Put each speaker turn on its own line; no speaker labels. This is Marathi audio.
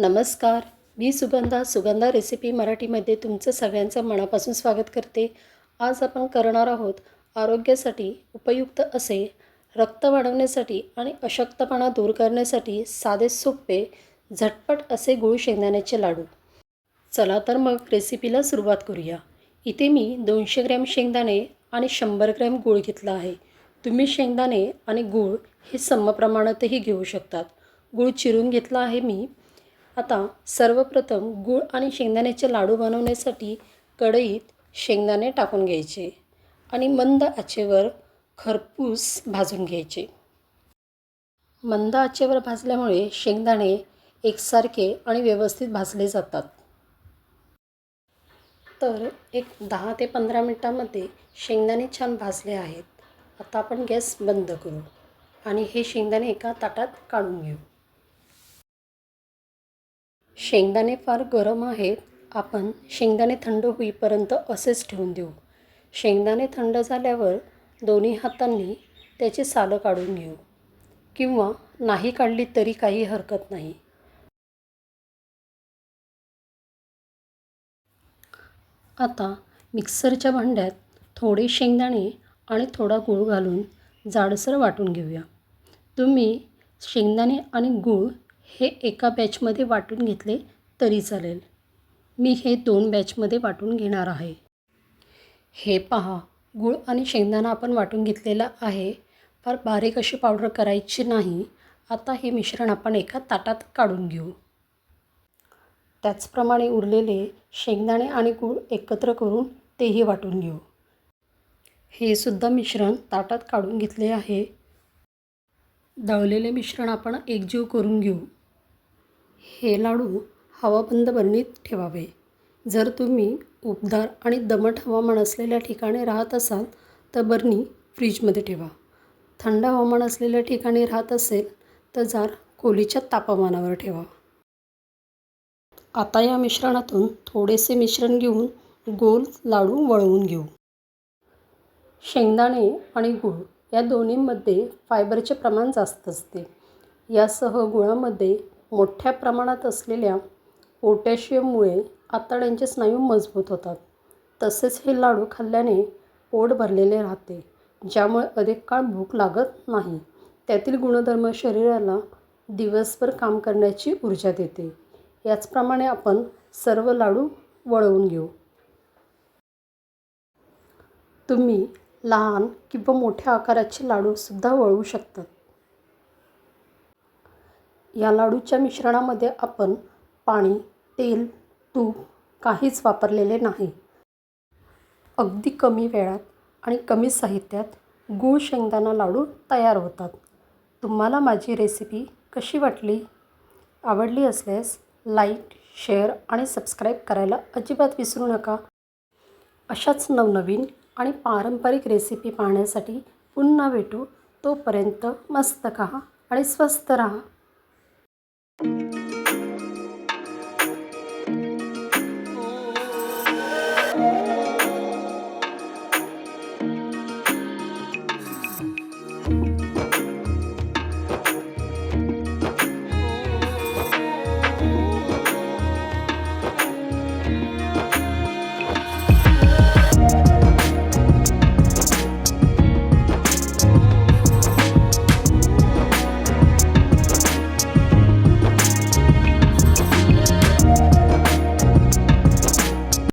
नमस्कार. मी सुगंधा सुगंधा रेसिपी मराठीमध्ये तुमचं सगळ्यांचं मनापासून स्वागत करते. आज आपण करणार आहोत आरोग्यासाठी उपयुक्त असे रक्त वाढवण्यासाठी आणि अशक्तपणा दूर करण्यासाठी साधे सोपे झटपट असे गुळ शेंगदाण्याचे लाडू. चला तर मग रेसिपीला सुरुवात करूया. इथे मी दोनशे ग्रॅम शेंगदाणे आणि शंभर ग्रॅम गूळ घेतला आहे. तुम्ही शेंगदाणे आणि गूळ हे समप्रमाणातही घेऊ शकतात. गूळ चिरून घेतला आहे मी. आता सर्वप्रथम गूळ आणि शेंगदाण्याचे लाडू बनवण्यासाठी कढईत शेंगदाणे टाकून घ्यायचे आणि मंद आचेवर खरपूस भाजून घ्यायचे. मंद आचेवर भाजल्यामुळे शेंगदाणे एकसारखे आणि व्यवस्थित भाजले जातात. तर एक दहा ते पंधरा मिनटामध्ये शेंगदाणे छान भाजले आहेत. आता आपण गॅस बंद करू आणि हे शेंगदाणे एका ताटात काढून घेऊ. शेंगदाणे फार गरम आहेत आपण शेंगदाणे थंड होईपर्यंत असेच ठेवून देऊ. शेंगदाणे थंड झाल्यावर दोन्ही हातांनी त्याची सालं काढून घेऊ. किंवा नाही काढली तरी काही हरकत नाही. आता मिक्सरच्या भांड्यात थोडे शेंगदाणे आणि थोडा गूळ घालून जाडसर वाटून घेऊया. तुम्ही शेंगदाणे आणि गूळ हे एका बॅचमध्ये वाटून घेतले तरी चालेल. मी हे दोन बॅचमध्ये वाटून घेणार आहे. हे पहा गूळ आणि शेंगदाणा आपण वाटून घेतलेला आहे. फार बारीक अशी पावडर करायची नाही. आता हे मिश्रण आपण एका ताटात काढून घेऊ. त्याचप्रमाणे उरलेले शेंगदाणे आणि गूळ एकत्र करून तेही वाटून घेऊ. हे सुद्धा मिश्रण ताटात काढून घेतले आहे. दळलेले मिश्रण आपण एकजीव करून घेऊ. हे लाडू हवाबंद बरणीत ठेवावे. जर तुम्ही उबदार आणि दमट हवामान असलेल्या ठिकाणी राहत असाल तर बरणी फ्रीजमध्ये ठेवा. थंड हवामान असलेल्या ठिकाणी राहत असेल तर जार खोलीच्या तापमानावर ठेवा. आता या मिश्रणातून थोडेसे मिश्रण घेऊन गोल लाडू वळवून घेऊ. शेंगदाणे आणि गूळ या दोन्हीमध्ये फायबरचे प्रमाण जास्त असते. यासह गुळामध्ये मोठ्या प्रमाणात असलेल्या पोटॅशियममुळे आतड्यांचे स्नायू मजबूत होतात. तसेच हे लाडू खाल्ल्याने पोट भरलेले राहते ज्यामुळे अधिक काळ भूक लागत नाही. त्यातील गुणधर्म शरीराला दिवसभर काम करण्याची ऊर्जा देते. याचप्रमाणे आपण सर्व लाडू वळवून घेऊ. तुम्ही लहान किंवा मोठ्या आकाराचे लाडूसुद्धा वळवू शकतात. या लाडूच्या मिश्रणामध्ये आपण पाणी तेल तूप काहीच वापरलेले नाही. अगदी कमी वेळात आणि कमी साहित्यात गूळ शेंगदाणा लाडू तयार होतात. तुम्हाला माझी रेसिपी कशी वाटली? आवडली असल्यास लाईक शेअर आणि सबस्क्राईब करायला अजिबात विसरू नका. अशाच नवनवीन आणि पारंपरिक रेसिपी पाहण्यासाठी पुन्हा भेटू. तोपर्यंत मस्त खा आणि स्वस्त राहा. Thank you.